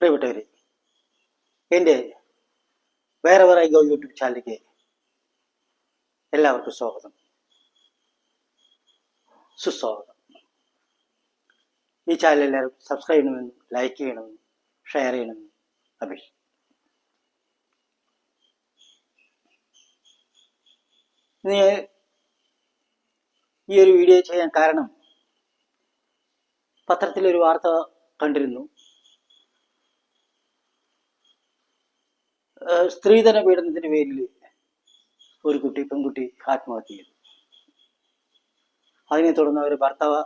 പ്രിയപ്പെട്ടവരെ എന്റെ വേറെ വേറെ ഗോ യൂട്യൂബ് ചാനലിലേക്ക് എല്ലാവർക്കും സ്വാഗതം. സുസ്വാഗതം. ഈ ചാനൽ എല്ലാവരും സബ്സ്ക്രൈബ് ചെയ്യണമെന്നും ലൈക്ക് ചെയ്യണമെന്നും ഷെയർ ചെയ്യണമെന്നും അപേക്ഷിക്കും നീ ഈ ഒരു വീഡിയോ ചെയ്യാൻ കാരണം പത്രത്തിലൊരു വാർത്ത കണ്ടിരുന്നു. സ്ത്രീധന പീഡനത്തിന് പേരിൽ ഒരു കുട്ടി പെൺകുട്ടി ആത്മഹത്യ ചെയ്തു. അതിനെ തുടർന്ന് അവർ ഭർത്താവ്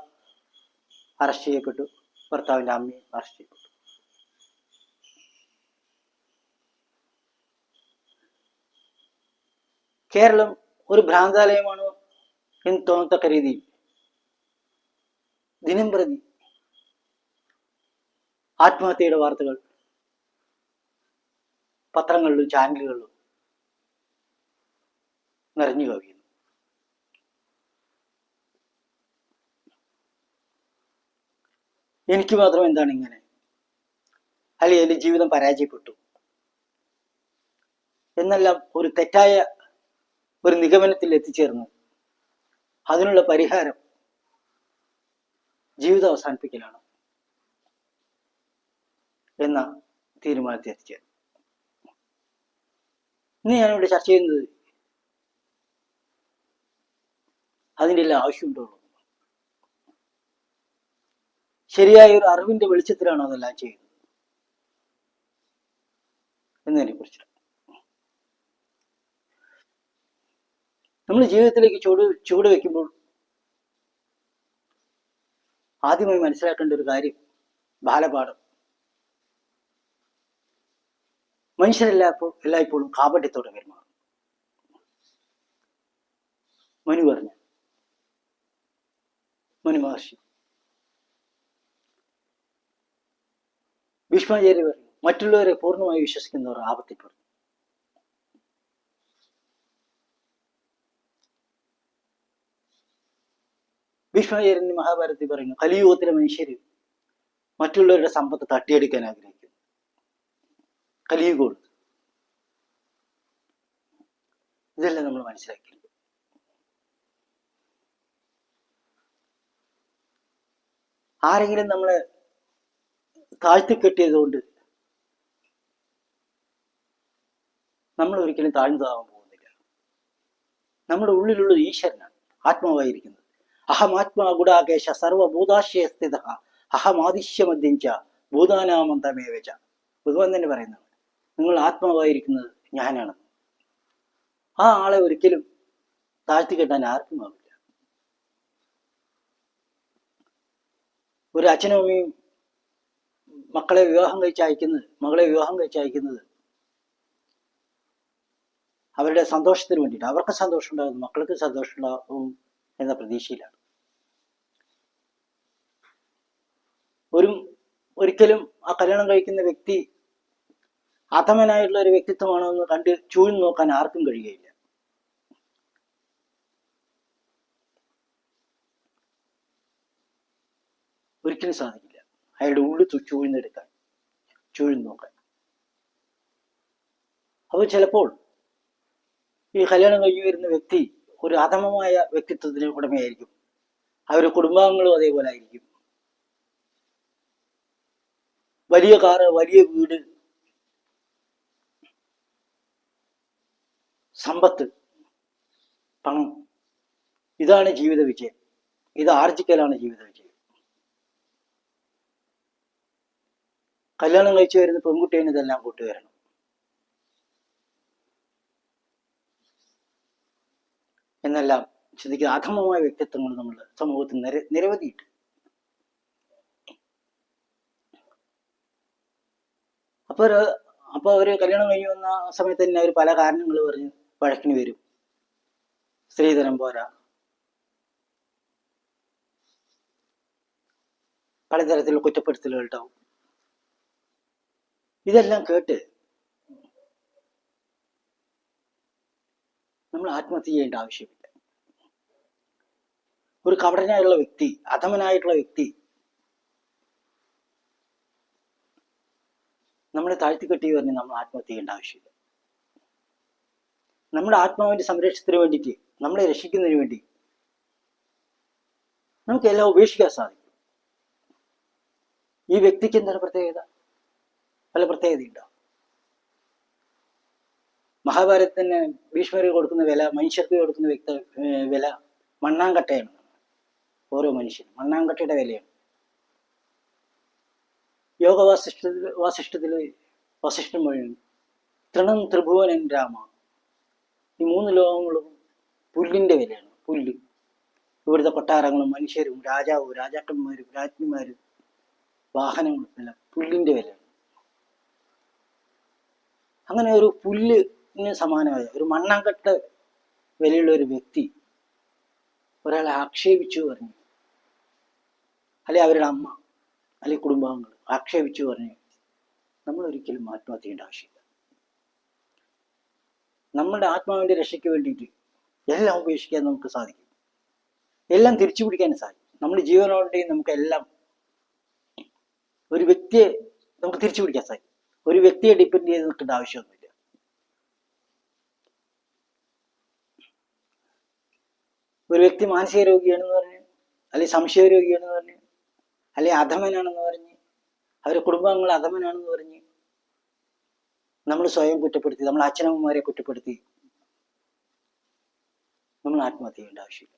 അറസ്റ്റ് ചെയ്യപ്പെട്ടു. ഭർത്താവിന്റെ അമ്മയും അറസ്റ്റ് ചെയ്യപ്പെട്ടു. കേരളം ഒരു ഭ്രാന്താലയമാണോ എന്ന് തോന്നത്തക്ക രീതിയിൽ ദിനം പ്രതി ആത്മഹത്യയുടെ വാർത്തകൾ പത്രങ്ങളിലും ചാനലുകളിലും നിറഞ്ഞു കവിയുന്നു. എനിക്ക് മാത്രം എന്താണ് ഇങ്ങനെ? അല്ലെങ്കിൽ എന്റെ ജീവിതം പരാജയപ്പെട്ടു. എന്നെല്ലാം ഒരു തെറ്റായ ഒരു നിഗമനത്തിൽ എത്തിച്ചേർന്നു. അതിനുള്ള പരിഹാരം ജീവിതം അവസാനിപ്പിക്കലാണ്. എന്ന തീരുമാനത്തിൽ എത്തിച്ചേർന്നു. ഇന്ന് ഞാനിവിടെ ചർച്ച ചെയ്യുന്നത്. അതിന്റെ എല്ലാം ആവശ്യമുണ്ടോ? ശരിയായ ഒരു അറിവിന്റെ വെളിച്ചത്തിലാണോ അതെല്ലാം ചെയ്യുന്നത്? എന്നതിനെ കുറിച്ചിട്ട് നമ്മൾ ജീവിതത്തിലേക്ക് ചൂട് ചൂട് വെക്കുമ്പോൾ ആദ്യമായി മനസ്സിലാക്കേണ്ട ഒരു കാര്യം ബാലപാഠം. മനുഷ്യരെല്ലാപ്പോൾ എല്ലായ്പ്പോഴും കാപട്യത്തോടെ പെരുമാറും മനു പറഞ്ഞു. മനു മഹർഷി. ഭീഷ്മാചാര്യ പറഞ്ഞു. മറ്റുള്ളവരെ പൂർണമായി വിശ്വസിക്കുന്നവർ ആപത്തിപ്പെടും ഭീഷ്മാചാര്യൻ മഹാഭാരതത്തിൽ പറയുന്നു കലിയുഗത്തിലെ മനുഷ്യർ മറ്റുള്ളവരുടെ സമ്പത്ത് തട്ടിയെടുക്കാൻ ആഗ്രഹിക്കുന്നു. കലിയുഗമാണ് ഇതെല്ലാം നമ്മൾ മനസ്സിലാക്കി. ആരെങ്കിലും നമ്മളെ താഴ്ത്തിക്കെട്ടിയതുകൊണ്ട് നമ്മൾ ഒരിക്കലും താഴ്ന്നതാവാൻ പോകുന്നില്ല. നമ്മുടെ ഉള്ളിലുള്ള ഈശ്വരനാണ് ആത്മാവായിരിക്കുന്നത്. അഹമാത്മാ ഗുഡാകേശ സർവഭൂതാശയസ്ഥിത. അഹം ആദിശ്യമദ്യഞ്ച ഭൂതാനാമന്തമേവച ഭഗവാൻ തന്നെ പറയുന്നത് നിങ്ങൾ ആത്മാവായിരിക്കുന്നത് ഞാനാണ്. ആ ആളെ ഒരിക്കലും താഴ്ത്തിക്കെട്ടാൻ ആർക്കും ആവില്ല. ഒരു അച്ഛനും അമ്മയും മക്കളെ വിവാഹം കഴിച്ച് അയക്കുന്നത് മകളെ വിവാഹം കഴിച്ച് അയക്കുന്നത് അവരുടെ സന്തോഷത്തിന് വേണ്ടിയിട്ട് അവർക്ക് സന്തോഷം മക്കൾക്ക് സന്തോഷം ഉണ്ടാകും എന്ന പ്രതീക്ഷയിലാണ്. ഒരു ഒരിക്കലും ആ കല്യാണം കഴിക്കുന്ന വ്യക്തി അധമനായിട്ടുള്ള ഒരു വ്യക്തിത്വമാണോ എന്ന് കണ്ട് ചൂഴ്ന്നു നോക്കാൻ ആർക്കും കഴിയുകയില്ല. ഒരിക്കലും സാധിക്കില്ല. അയാളുടെ ഉള്ളിൽ തു- ചൂഴ്ന്നെടുക്കാൻ ചൂഴ്ന്നു നോക്കാൻ. അപ്പോൾ ചിലപ്പോൾ ഈ കല്യാണം കഴിഞ്ഞു വരുന്ന വ്യക്തി ഒരു അധമമായ വ്യക്തിത്വത്തിന് ഉടമയായിരിക്കും. അവരുടെ കുടുംബാംഗങ്ങളും അതേപോലെ ആയിരിക്കും. വലിയ കാറ് വലിയ വീട് സമ്പത്ത് പണം. ഇതാണ് ജീവിത വിജയം. ഇത് ആർജിക്കലാണ് ജീവിത വിജയം. കല്യാണം കഴിച്ചു വരുന്ന പെൺകുട്ടിയാണ് ഇതെല്ലാം കൂട്ടുവരണം എന്നെല്ലാം ചിന്തിക്കുന്ന അധമമായ വ്യക്തിത്വങ്ങൾ നമ്മൾ സമൂഹത്തിൽ നിര നിരവധിയുണ്ട്. അപ്പൊ ഒരു അപ്പൊ അവർ കല്യാണം കഴിഞ്ഞു വന്ന സമയത്ത് തന്നെ അവർ പല കാരണങ്ങൾ പറഞ്ഞ്. വഴക്കിന് വരും. സ്ത്രീധനം പോരാ. പലതരത്തിലുള്ള കുറ്റപ്പെടുത്തലുകൾ ഉണ്ടാവും. ഇതെല്ലാം കേട്ട് നമ്മൾ ആത്മഹത്യ ചെയ്യേണ്ട ആവശ്യമില്ല. ഒരു കപടനായുള്ള വ്യക്തി അധമനായിട്ടുള്ള വ്യക്തി നമ്മളെ താഴ്ത്തിക്കെട്ടി പറഞ്ഞ് നമ്മൾ ആത്മഹത്യ ചെയ്യേണ്ട ആവശ്യമില്ല. നമ്മുടെ ആത്മാവിന്റെ സംരക്ഷണത്തിന് വേണ്ടിയിട്ട് നമ്മളെ രക്ഷിക്കുന്നതിന് വേണ്ടി നമുക്ക് എല്ലാം ഉപേക്ഷിക്കാൻ സാധിക്കും. ഈ വ്യക്തിക്ക് എന്താണ് പ്രത്യേകത? പല പ്രത്യേകതയുണ്ടോ? മഹാഭാരതത്തിന് ഭീഷ്മർക്ക് കൊടുക്കുന്ന വില മനുഷ്യർക്ക് കൊടുക്കുന്ന വ്യക്തി വില മണ്ണാങ്കട്ടയാണ്. ഓരോ മനുഷ്യനും മണ്ണാങ്കട്ടയുടെ വിലയാണ്. യോഗ വാസിഷ്ഠത്തിൽ വാസിഷ്ഠത്തിൽ വസിഷ്ഠം വഴിയാണ് തൃണം ത്രിഭുവനൻ രാമ ഈ മൂന്ന് ലോകങ്ങളും പുല്ലിന്റെ വിലയാണ് പുല്ല്. ഇവിടുത്തെ കൊട്ടാരങ്ങളും മനുഷ്യരും രാജാവും രാജാക്കന്മാരും രാജ്ഞിമാരും വാഹനങ്ങളും എല്ലാം പുല്ലിന്റെ വിലയാണ്. അങ്ങനെ ഒരു പുല്ലിന് സമാനമായ ഒരു മണ്ണാങ്കട്ട വിലയുള്ള ഒരു വ്യക്തി ഒരാളെ ആക്ഷേപിച്ചു പറഞ്ഞു. അല്ലെ അവരുടെ അമ്മ അല്ലെ കുടുംബാംഗങ്ങൾ ആക്ഷേപിച്ചു പറഞ്ഞു നമ്മൾ ഒരിക്കലും ആത്മഹത്യേണ്ട ആവശ്യമില്ല. നമ്മുടെ ആത്മാവിന്റെ രക്ഷയ്ക്ക് വേണ്ടിയിട്ട് എല്ലാം ഉപേക്ഷിക്കാൻ നമുക്ക് സാധിക്കും. എല്ലാം തിരിച്ചു പിടിക്കാനും സാധിക്കും. നമ്മുടെ ജീവനോടെയും നമുക്ക് എല്ലാം ഒരു വ്യക്തിയെ നമുക്ക് തിരിച്ചു പിടിക്കാൻ സാധിക്കും. ഒരു വ്യക്തിയെ ഡിപ്പെൻഡ് ചെയ്ത് നിൽക്കേണ്ട ആവശ്യമൊന്നുമില്ല. ഒരു വ്യക്തി മാനസിക രോഗിയാണെന്ന് പറഞ്ഞ് അല്ലെങ്കിൽ സംശയ രോഗിയാണെന്ന് പറഞ്ഞ് അല്ലെങ്കിൽ അധമനാണെന്ന് പറഞ്ഞ് അവരുടെ കുടുംബാംഗങ്ങൾ അധമനാണെന്ന് പറഞ്ഞ് നമ്മൾ സ്വയം കുറ്റപ്പെടുത്തി നമ്മൾ അച്ഛനമ്മമാരെ കുറ്റപ്പെടുത്തി നമ്മൾ ആത്മഹത്യ ചെയ്യേണ്ട ആവശ്യമില്ല.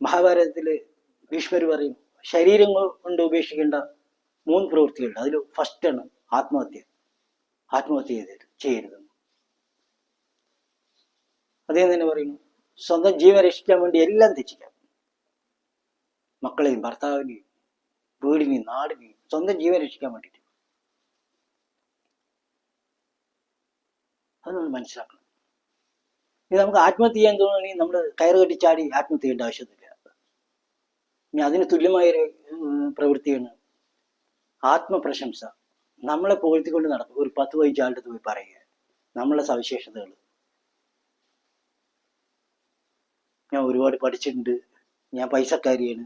മഹാഭാരതത്തിൽ ഭീഷ്മർ പറയും ശരീരം കൊണ്ട് ഉപേക്ഷിക്കേണ്ട മൂന്ന് പ്രവൃത്തികളുണ്ട്. അതിൽ ഫസ്റ്റ് ആണ് ആത്മഹത്യ. ആത്മഹത്യ ചെയ്ത് ചെയ്യരുത്. അദ്ദേഹം തന്നെ പറയുന്നു സ്വന്തം ജീവൻ രക്ഷിക്കാൻ വേണ്ടി എല്ലാം തെറ്റിക്കാം മക്കളെയും ഭർത്താവിനെയും വീടിനെയും നാടിനെയും സ്വന്തം ജീവൻ രക്ഷിക്കാൻ വേണ്ടിയിട്ട്. അത് നമ്മൾ മനസ്സിലാക്കണം. ഇനി നമുക്ക് ആത്മഹത്യ ചെയ്യാൻ തോന്നുകയാണെങ്കിൽ നമ്മൾ കയറ് കെട്ടിച്ചാടി ആത്മഹത്യ ചെയ്യേണ്ട ആവശ്യമൊന്നുമില്ല. ഇനി അതിന് തുല്യമായ ഒരു പ്രവൃത്തിയാണ് ആത്മപ്രശംസ. നമ്മളെ പുകഴ്ത്തിക്കൊണ്ട് നടക്കും. ഒരു പത്ത് പതിനഞ്ച് ആളുടെ പോയി പറയുക. നമ്മളെ സവിശേഷതകൾ ഞാൻ ഒരുപാട് പഠിച്ചിട്ടുണ്ട്. ഞാൻ പൈസക്കാരിയാണ്.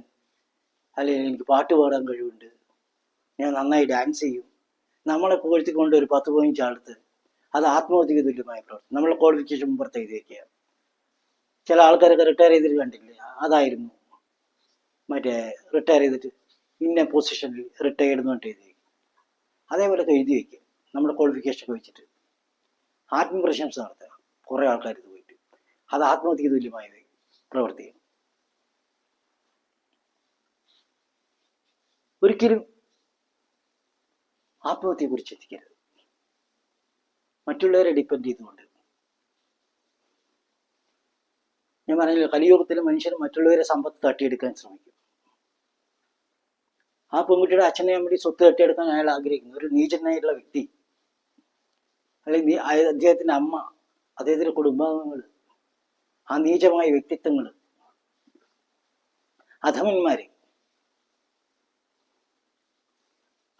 അല്ലെങ്കിൽ എനിക്ക് പാട്ട് പാടാൻ കഴിവുണ്ട്. ഞാൻ നന്നായി ഡാൻസ് ചെയ്യും. നമ്മളെ പുകഴ്ത്തിക്കൊണ്ട് ഒരു പത്ത് പതിനഞ്ച് ആളത്ത് അത് ആത്മഹത്യക്ക് തുല്യമായ പ്രവർത്തനം. നമ്മൾ ക്വാളിഫിക്കേഷൻ പുറത്ത് എഴുതി വെക്കുക ചില ആൾക്കാരൊക്കെ റിട്ടയർ ചെയ്തിട്ട് കണ്ടില്ലേ അതായിരുന്നു. മറ്റേ റിട്ടയർ ചെയ്തിട്ട് ഇന്ന പൊസിഷനിൽ റിട്ടയർഡ് എന്ന് പറഞ്ഞിട്ട് എഴുതി അതേപോലെയൊക്കെ എഴുതി വയ്ക്കുക നമ്മുടെ ക്വാളിഫിക്കേഷൻ ഒക്കെ വെച്ചിട്ട്. ആത്മപ്രശംസ നടത്തുക. കുറേ ആൾക്കാർ ഇത് പോയിട്ട്. അത് ആത്മഹത്യക്ക് തുല്യമായ പ്രവൃത്തിയാണ്. ഒരിക്കലും ആത്മഹത്യയെ കുറിച്ച് എത്തിക്കരുത് മറ്റുള്ളവരെ ഡിപ്പെൻഡ് ചെയ്തുകൊണ്ട്. ഞാൻ പറഞ്ഞില്ല കലിയുഗത്തിൽ മനുഷ്യർ മറ്റുള്ളവരെ സമ്പത്ത് തട്ടിയെടുക്കാൻ ശ്രമിക്കും. ആ പെൺകുട്ടിയുടെ അച്ഛനെ അമ്മയുടെ സ്വത്ത് തട്ടിയെടുക്കാൻ അയാൾ ആഗ്രഹിക്കുന്നു. ഒരു നീചനായിട്ടുള്ള വ്യക്തി. അല്ലെങ്കിൽ അദ്ദേഹത്തിന്റെ അമ്മ അദ്ദേഹത്തിന്റെ കുടുംബാംഗങ്ങൾ ആ നീചമായ വ്യക്തിത്വങ്ങൾ അധമന്മാര്.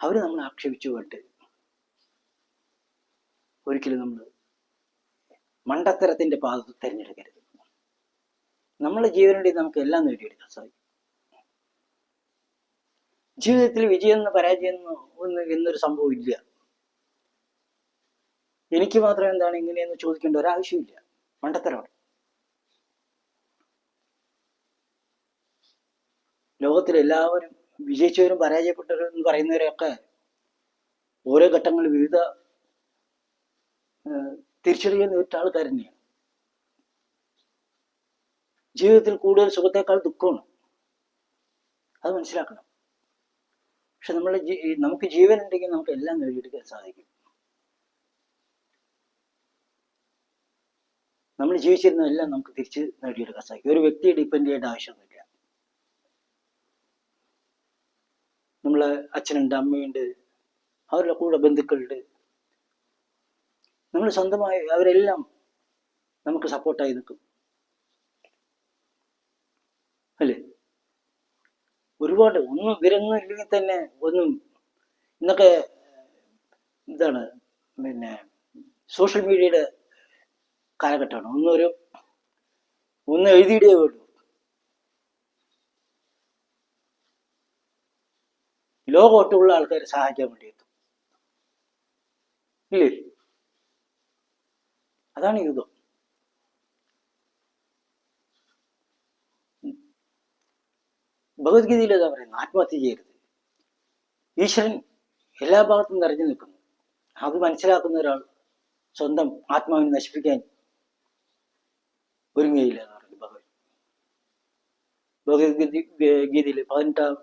അവർ നമ്മൾ ആക്ഷേപിച്ചു പോയിട്ട് ഒരിക്കലും നമ്മൾ മണ്ടത്തരത്തിന്റെ പാത തിരഞ്ഞെടുക്കരുത്. നമ്മളെ ജീവനുണ്ടെങ്കിൽ നമുക്ക് എല്ലാം നേടിയെടുക്കാൻ സാധിക്കും ജീവിതത്തിൽ വിജയം എന്ന് പരാജയം എന്നോ എന്നൊരു സംഭവം ഇല്ല. എനിക്ക് മാത്രം എന്താണ് ഇങ്ങനെയെന്ന് ചോദിക്കേണ്ട ഒരാവശ്യമില്ല മണ്ടത്തരമാണ്. ലോകത്തിൽ എല്ലാവരും വിജയിച്ചവരും പരാജയപ്പെട്ടവരും എന്ന് പറയുന്നവരൊക്കെ ഓരോ ഘട്ടങ്ങളിൽ വിവിധ തിരിച്ചറിയാൻ ഏറ്റ ആൾക്കാർ തന്നെയാണ്. ജീവിതത്തിൽ കൂടുതൽ സുഖത്തേക്കാൾ ദുഃഖമാണ്. അത് മനസ്സിലാക്കണം. പക്ഷെ നമ്മൾ നമുക്ക് ജീവൻ ഉണ്ടെങ്കിൽ നമുക്ക് എല്ലാം നേടിയെടുക്കാൻ സാധിക്കും. നമ്മൾ ജീവിച്ചിരുന്നതെല്ലാം നമുക്ക് തിരിച്ച് നേടിയെടുക്കാൻ സാധിക്കും. ഒരു വ്യക്തിയെ ഡിപ്പെൻഡ് ചെയ്യേണ്ട ആവശ്യമൊന്നുമില്ല. നമ്മളെ അച്ഛനുണ്ട് അമ്മയുണ്ട് അവരുടെ കൂടെ ബന്ധുക്കളുണ്ട്. നമ്മൾ സ്വന്തമായി അവരെല്ലാം നമുക്ക് സപ്പോർട്ടായി നിൽക്കും. അല്ലേ? ഒരുപാട് ഒന്നും ഇവരൊന്നും ഇല്ലെങ്കിൽ തന്നെ ഒന്നും ഇന്നൊക്കെ ഇതാണ് പിന്നെ സോഷ്യൽ മീഡിയയുടെ കാലഘട്ടമാണ്. ഒന്നൊരു ഒന്ന് എഴുതിയിടേ വേണ്ടു ലോകമൊട്ടുള്ള ആൾക്കാരെ സഹായിക്കാൻ വേണ്ടി എത്തും ഇല്ലേ? അതാണ് യുഗം ഭഗവത്ഗീതയിൽ എന്താ പറയുന്നത് ആത്മഹത്യ ചെയ്യരുത്. ഈശ്വരൻ എല്ലാ ഭാഗത്തും നിറഞ്ഞു നിൽക്കുന്നു. അത് മനസ്സിലാക്കുന്ന ഒരാൾ സ്വന്തം ആത്മാവിനെ നശിപ്പിക്കാൻ ഒരുങ്ങുകയില്ല എന്ന് പറഞ്ഞു ഭഗവത്. ഭഗവത്ഗീത ഗീതയിൽ പതിനെട്ടാം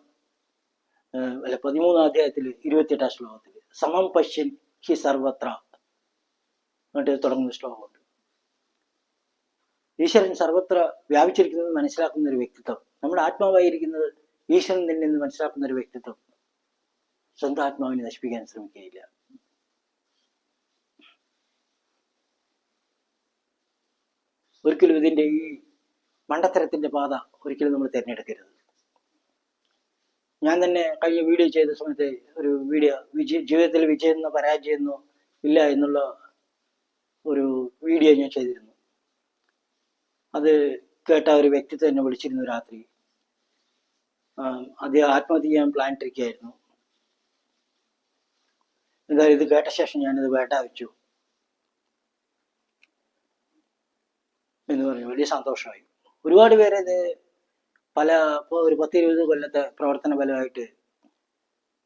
അല്ല പതിമൂന്നാം അധ്യായത്തിൽ ഇരുപത്തിയെട്ടാം ശ്ലോകത്തിൽ സമം പശ്യൻ ഹി സർവത്ര എന്നിട്ട് തുടങ്ങുന്ന ശ്ലോകമുണ്ട്. ഈശ്വരൻ സർവത്ര വ്യാപിച്ചിരിക്കുന്നത് മനസ്സിലാക്കുന്ന ഒരു വ്യക്തിത്വം. നമ്മുടെ ആത്മാവായിരിക്കുന്നത് ഈശ്വരൻ തന്നെ എന്ന് മനസ്സിലാക്കുന്ന ഒരു വ്യക്തിത്വം. സ്വന്തം ആത്മാവിനെ നശിപ്പിക്കാൻ ശ്രമിക്കുകയില്ല. ഒരിക്കലും ഇതിന്റെ ഈ മണ്ടത്തരത്തിന്റെ പാത ഒരിക്കലും നമ്മൾ തിരഞ്ഞെടുക്കരുത്. ഞാൻ തന്നെ കഴിഞ്ഞ വീഡിയോ ചെയ്ത സമയത്ത് ഒരു വീഡിയോ വിജയ ജീവിതത്തിൽ വിജയം എന്നോ പരാജയം എന്നോ ഇല്ല എന്നുള്ള ഒരു വീഡിയോ ഞാൻ ചെയ്തിരുന്നു. അത് കേട്ട ഒരു വ്യക്തി തന്നെ വിളിച്ചിരുന്നു രാത്രി. അദ്ദേഹം ആത്മഹത്യ ചെയ്യാൻ പ്ലാൻ ഇട്ടിരിക്കുകയായിരുന്നു. എന്തായാലും ഇത് കേട്ട ശേഷം ഞാനിത് വേണ്ട വെച്ചു. എന്ന് പറഞ്ഞു. വലിയ സന്തോഷമായി. ഒരുപാട് പേര് ഇത് പല ഇപ്പോൾ ഒരു പത്തിരുപത് കൊല്ലത്തെ പ്രവർത്തന ഫലമായിട്ട്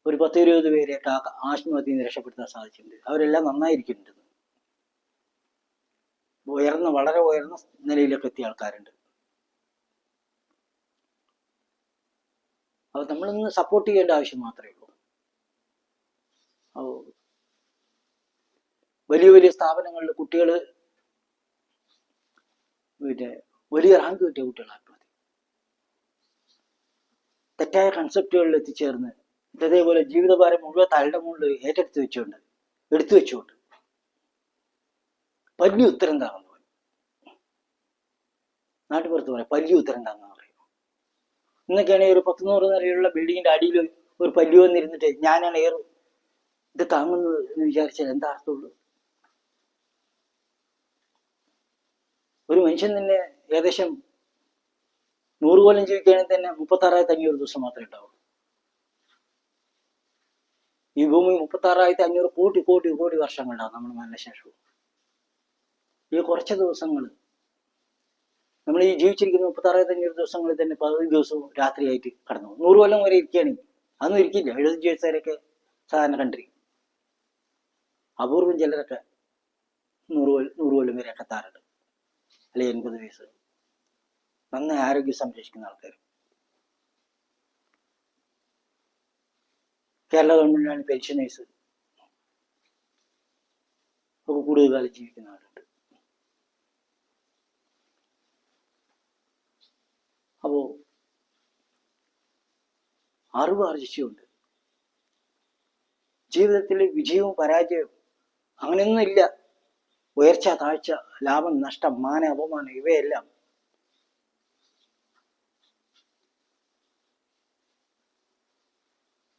ഒരു പത്തിരുപത് പേരെ പേരെയൊക്കെ ആ ആത്മഹത്യയിൽ നിന്ന് രക്ഷപ്പെടുത്താൻ സാധിച്ചിട്ടുണ്ട്. അവരെല്ലാം നന്നായിരിക്കുന്നുണ്ട്. ഉയർന്ന വളരെ ഉയർന്ന നിലയിലേക്ക് എത്തിയ ആൾക്കാരുണ്ട്. അപ്പൊ നമ്മളിന്ന് സപ്പോർട്ട് ചെയ്യേണ്ട ആവശ്യം മാത്രമേ ഉള്ളൂ. വലിയ വലിയ സ്ഥാപനങ്ങളിൽ കുട്ടികൾ പിന്നെ വലിയ റാങ്ക് കിട്ടിയ കുട്ടികൾ ആത്മഹത്യ തെറ്റായ കൺസെപ്റ്റുകളിൽ എത്തിച്ചേർന്ന് ഇതേപോലെ ജീവിതഭാരം മുഴുവൻ തലയുടെ മുകളിൽ ഏറ്റെടുത്ത് വെച്ചുകൊണ്ട് എടുത്തു വെച്ചുകൊണ്ട് പല്ലി ഉത്തരം താണെന്ന് പറയും നാട്ടുപുറത്ത് പറയാം പല്ലി ഉത്തരം താന്ന് പറയും. ഇന്നൊക്കെയാണെങ്കിൽ ഒരു പത്ത് നൂറ് നിലയിലുള്ള ബിൽഡിങ്ങിന്റെ അടിയിൽ ഒരു പല്ലി വന്നിരുന്നിട്ട് ഞാനാണ് ഏർ ഇത് താങ്ങുന്നത് എന്ന് വിചാരിച്ചാൽ എന്താ അർത്ഥമുള്ളൂ? ഒരു മനുഷ്യൻ തന്നെ ഏകദേശം നൂറ് കൊല്ലം ജീവിക്കുകയാണെങ്കിൽ തന്നെ മുപ്പത്തി ആറായി തങ്ങിയ ഒരു ദിവസം മാത്രമേ ഉണ്ടാവുള്ളൂ. ഈ ഭൂമി മുപ്പത്തി ആറായിരത്തി അഞ്ഞൂറ് കോടി കോടി കോടി വർഷങ്ങളുണ്ടാവും നമ്മുടെ മരണശേഷവും. ഈ കുറച്ച് ദിവസങ്ങൾ നമ്മൾ ഈ ജീവിച്ചിരിക്കുന്ന മുപ്പത്താറായിരത്തഞ്ഞൂറ് ദിവസങ്ങളിൽ തന്നെ പതിനഞ്ച് ദിവസവും രാത്രിയായിട്ട് കടന്നു. നൂറ് കൊല്ലം വരെ ഇരിക്കുകയാണെങ്കിൽ അതൊന്നും ഇരിക്കില്ല. എഴുപത്തഞ്ച് വയസ്സുകാരൊക്കെ സാധാരണ കണ്ടിരിക്കും. അപൂർവം ചിലരൊക്കെ നൂറ് കൊല്ലം നൂറ് കൊല്ലം വരെ ഒക്കെ എത്താറുണ്ട് അല്ലെ എൺപത് വയസ്സ്. നന്നായി ആരോഗ്യം സംരക്ഷിക്കുന്ന ആൾക്കാർ കേരള ഗവൺമെന്റിലാണ് പെൻഷനേഴ്സ് ഒക്കെ കൂടുതൽ കാലം ജീവിക്കുന്ന ആളുണ്ട് അപ്പോ അറിവ് ആർജിച്ചുകൊണ്ട് ജീവിതത്തിലെ വിജയവും പരാജയവും അങ്ങനെയൊന്നും ഇല്ല. ഉയർച്ച താഴ്ച ലാഭം നഷ്ടം മാന അപമാനം ഇവയെല്ലാം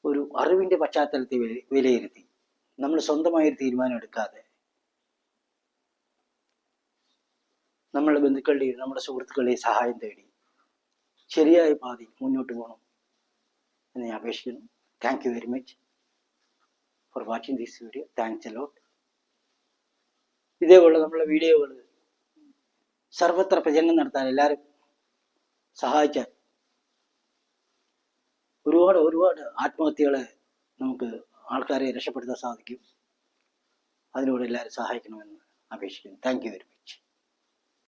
ഒരു അറിവിന്റെ പശ്ചാത്തലത്തിൽ വില- വിലയിരുത്തി. നമ്മൾ സ്വന്തമായി ഒരു തീരുമാനം എടുക്കാതെ നമ്മുടെ ബന്ധുക്കളുടെയും നമ്മുടെ സുഹൃത്തുക്കളുടെയും സഹായം തേടി ശരിയായ പാതി മുന്നോട്ട് പോകണം എന്ന് ഞാൻ അപേക്ഷിക്കുന്നു. Thank you very much for watching this video thanks a lot ഇതേപോലെ നമ്മളെ വീഡിയോകൾ സർവത്ര പ്രചരണം നടത്താൻ എല്ലാവരും സഹായിച്ചാൽ ഒരുപാട് ഒരുപാട് ആത്മഹത്യകളെ നമുക്ക് ആൾക്കാരെ രക്ഷപ്പെടുത്താൻ സാധിക്കും. അതിലൂടെ എല്ലാവരും സഹായിക്കണമെന്ന് അപേക്ഷിക്കുന്നു. Thank you very much